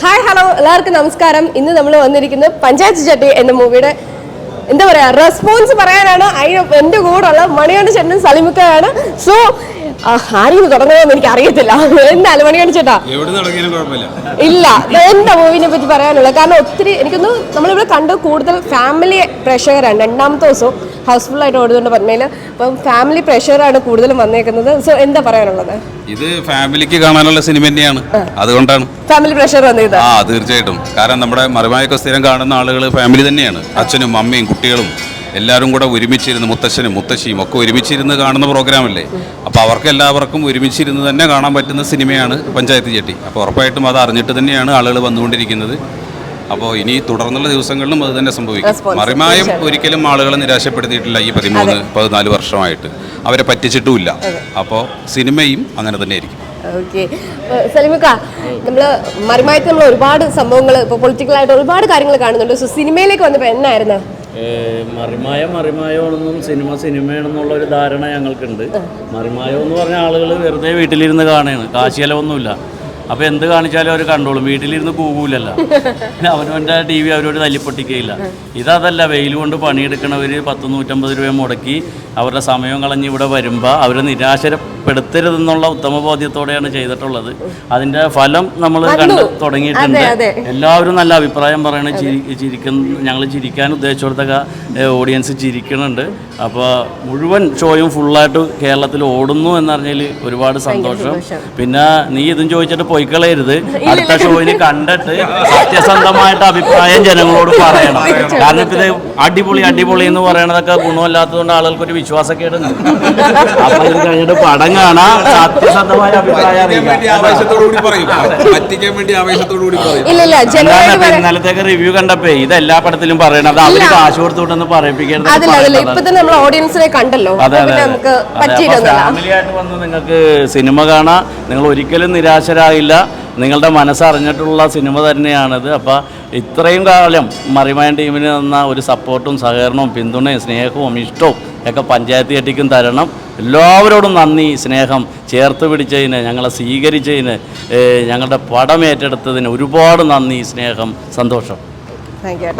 Hi hello എല്ലാവർക്കും നമസ്കാരം. ഇന്ന് നമ്മൾ വന്നിരിക്കുന്നത് പഞ്ചായത്ത് ചട്ടി എന്ന മൂവിയുടെ എന്താ പറയാ റെസ്പോൺസ് പറയാനാണ്. അതിന് എന്റെ കൂടെ ഉള്ള മണികണ്ഠ ചേട്ടനും സലിമുക്കയാണ് സോ ആരെയും തുടങ്ങണമെന്ന് എനിക്ക് അറിയത്തില്ല. എന്തായാലും മണികണ്ഠ ചേട്ടാ. ഇല്ല എന്താ മൂവിനെ പറ്റി പറയാനുള്ളത്? കാരണം ഒത്തിരി എനിക്കൊന്ന് നമ്മളിവിടെ കണ്ട് കൂടുതൽ ഫാമിലി പ്രഷറാണ് രണ്ടാമത്തെ ദിവസവും ഹൗസ്ഫുൾ ആയിട്ട് ഓടുന്നുണ്ട് പത്മയിൽ അപ്പം ഫാമിലി പ്രഷറാണ് കൂടുതലും വന്നേക്കുന്നത്. സോ എന്താ പറയാനുള്ളത്? ഇത് ഫാമിലിക്ക് കാണാനുള്ള സിനിമ തന്നെയാണ്. അതുകൊണ്ടാണ്. ഫാമിലി പ്രഷർ വന്നത് ആ തീർച്ചയായിട്ടും. കാരണം നമ്മുടെ മറുമായൊക്കെ സ്ഥിരം കാണുന്ന ആളുകൾ ഫാമിലി തന്നെയാണ്. അച്ഛനും അമ്മയും കുട്ടികളും എല്ലാവരും കൂടെ ഒരുമിച്ചിരുന്ന് മുത്തശ്ശനും മുത്തശ്ശിയും ഒക്കെ ഒരുമിച്ചിരുന്ന് കാണുന്ന പ്രോഗ്രാമല്ലേ അപ്പോൾ അവർക്ക് എല്ലാവർക്കും ഒരുമിച്ചിരുന്ന് തന്നെ കാണാൻ പറ്റുന്ന സിനിമയാണ് പഞ്ചായത്ത് ചെട്ടി അപ്പോൾ ഉറപ്പായിട്ടും അത് അറിഞ്ഞിട്ട് തന്നെയാണ് ആളുകൾ വന്നുകൊണ്ടിരിക്കുന്നത്. അപ്പോൾ ഇനി തുടർന്നുള്ള ദിവസങ്ങളിലും അത് തന്നെ സംഭവിക്കും. മറിമായും ഒരിക്കലും ആളുകളെ നിരാശപ്പെടുത്തിയിട്ടില്ല ഈ പതിമൂന്ന് പതിനാല് വർഷമായിട്ട്. അവരെ പറ്റിച്ചിട്ടുമില്ല. അപ്പോൾ സിനിമയും അങ്ങനെ തന്നെ ആയിരിക്കും. ഓക്കെ. സലിമിക്ക നമ്മൾ മറിമായത്ത് നമ്മൾ ഒരുപാട് സംഭവങ്ങൾ ഇപ്പോൾ പൊളിറ്റിക്കലായിട്ട് ഒരുപാട് കാര്യങ്ങൾ കാണുന്നുണ്ട്. സോ സിനിമയിലേക്ക് വന്നപ്പോൾ എന്നായിരുന്നു? മറിമായ മറിമായം മറിമായമാണെന്നും സിനിമ സിനിമയാണെന്നുള്ള ഒരു ധാരണ ഞങ്ങൾക്കുണ്ട്. മറിമായോ എന്ന് പറഞ്ഞ ആളുകൾ വെറുതെ വീട്ടിലിരുന്ന് കാണുകയാണ് കാശിയലവൊന്നുമില്ല അപ്പോൾ എന്ത് കാണിച്ചാലും അവർ കണ്ടോളും. വീട്ടിലിരുന്ന് കൂകൂലല്ല. അവനവന്റെ ടി വി അവരോട് തല്ലിപ്പൊട്ടിക്കുകയില്ല ഇതതല്ല വെയിൽ കൊണ്ട് പണിയെടുക്കണവർ പത്ത് നൂറ്റമ്പത് രൂപ മുടക്കി അവരുടെ സമയം കളഞ്ഞ് ഇവിടെ വരുമ്പോൾ അവരെ നിരാശപ്പെടുത്തരുതെന്നുള്ള ഉത്തമ ബോധ്യത്തോടെയാണ് ചെയ്തിട്ടുള്ളത്. അതിന്റെ ഫലം നമ്മൾ കണ്ട് തുടങ്ങിയിട്ടുണ്ട്. എല്ലാവരും നല്ല അഭിപ്രായം പറയണ ചിരി ചിരിക്കുന്ന ഞങ്ങൾ ചിരിക്കാൻ ഉദ്ദേശിച്ചിടത്തൊക്കെ ഓഡിയൻസ് ചിരിക്കുന്നുണ്ട്. അപ്പോൾ മുഴുവൻ ഷോയും ഫുള്ളായിട്ട് കേരളത്തിൽ ഓടുന്നു എന്നറിഞ്ഞതിൽ ഒരുപാട് സന്തോഷം. പിന്നെ നീ ഇതും ചോദിച്ചിട്ട് പോയിക്കളയരുത്. അടുത്ത ഷോയിന് കണ്ടിട്ട് സത്യസന്ധമായിട്ട് അഭിപ്രായം ജനങ്ങളോട് പറയണം. കാരണം ഇത് അടിപൊളി അടിപൊളി എന്ന് പറയണതൊക്കെ ഗുണമില്ലാത്തതുകൊണ്ട് ആളുകൾക്ക് ഒരു വിശ്വാസക്കേടുണ്ട്. അപ്പൊ ഇത് കഴിഞ്ഞിട്ട് പടം കാണാം സത്യസന്ധമായ അഭിപ്രായം ഇന്നലത്തേക്ക് റിവ്യൂ കണ്ടപ്പോ ഇത് എല്ലാ പടത്തിലും പറയണത് അവർ കാശ് പറയിപ്പിക്കരുത് ഇപ്പൊ തന്നെ നമ്മൾ ഓഡിയൻസിനെ കണ്ടല്ലോ. അതെ അതെ ഫാമിലിയായിട്ട് ഫാമിലി ആയിട്ട് വന്ന് നിങ്ങൾക്ക് സിനിമ കാണാം നിങ്ങൾ ഒരിക്കലും നിരാശരായില്ല. നിങ്ങളുടെ മനസ്സറിഞ്ഞിട്ടുള്ള സിനിമ തന്നെയാണിത്. അപ്പോൾ ഇത്രയും കാലം മറിമയൻ ടീമിന് തന്ന ഒരു സപ്പോർട്ടും സഹകരണവും പിന്തുണയും സ്നേഹവും ഇഷ്ടവും ഒക്കെ പഞ്ചായത്ത് കെട്ടിക്കും തരണം. എല്ലാവരോടും നന്ദി സ്നേഹം. ചേർത്ത് പിടിച്ചതിന് ഞങ്ങളെ സ്വീകരിച്ചതിന് ഞങ്ങളുടെ പടം ഏറ്റെടുത്തതിന് ഒരുപാട് നന്ദി സ്നേഹം സന്തോഷം. Thank you